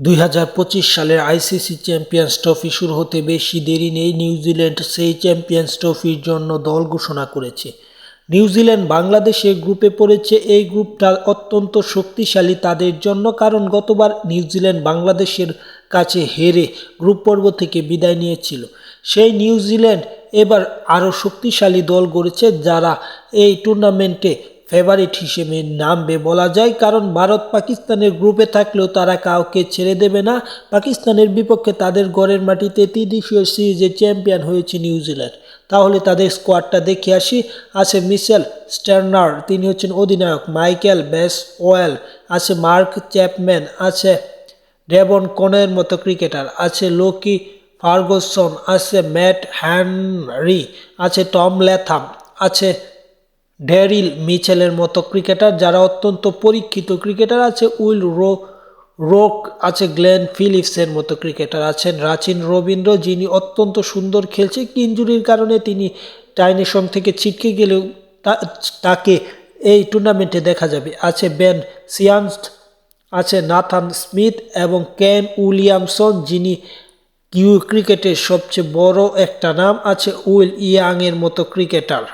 দুই সালের ICC champions trophy শুরু হতে বেশি দেরি নেই নিউজিল্যান্ড সেই চ্যাম্পিয়ন্স ট্রফির জন্য দল ঘোষণা করেছে। নিউজিল্যান্ড বাংলাদেশের গ্রুপে পড়েছে এই গ্রুপটা অত্যন্ত শক্তিশালী তাদের জন্য কারণ গতবার নিউজিল্যান্ড বাংলাদেশের কাছে হেরে গ্রুপ পর্ব থেকে বিদায় নিয়েছিল। সেই নিউজিল্যান্ড এবার আরও শক্তিশালী দল গড়েছে যারা এই টুর্নামেন্টে ফেভারিট হিসেবে নামবে বলা যায়, কারণ ভারত পাকিস্তানের গ্রুপে থাকলেও তারা কাউকে ছেড়ে দেবে না। পাকিস্তানের বিপক্ষে তাদের গড়ের মাটিতে ত্রিদেশীয় সিরিজে চ্যাম্পিয়ন হয়েছে নিউজিল্যান্ড তাহলে তাদের স্কোয়াডটা দেখে আসি। আছে মিশেল স্টার্নার তিনি হচ্ছেন অধিনায়ক। মাইকেল বেস ওয়েল আছে মার্ক চ্যাপম্যান আছে ডেবন কনের মতো ক্রিকেটার। আছে লোকি ফার্গুসন আছে ম্যাট হ্যানরি আছে টম ল্যাথাম আছে ড্যারিল মিচেলের মতো ক্রিকেটার যারা অত্যন্ত পরীক্ষিত ক্রিকেটার আছে, উইল রো, রোক আছে, গ্লেন ফিলিপসের মতো ক্রিকেটার আছেন, রাচিন রবীন্দ্র যিনি অত্যন্ত সুন্দর খেলছে ইঞ্জুরির কারণে তিনি টাইনেশন থেকে ছিটকে গেলেও তাকে এই টুর্নামেন্টে দেখা যাবে। আছে বেন সিয়ান্স আছে নাথান স্মিথ এবং কেন উইলিয়ামসন যিনি কিউ ক্রিকেটের সবচেয়ে বড় একটা নাম, আছে উইল ইয়াংয়ের মতো ক্রিকেটার।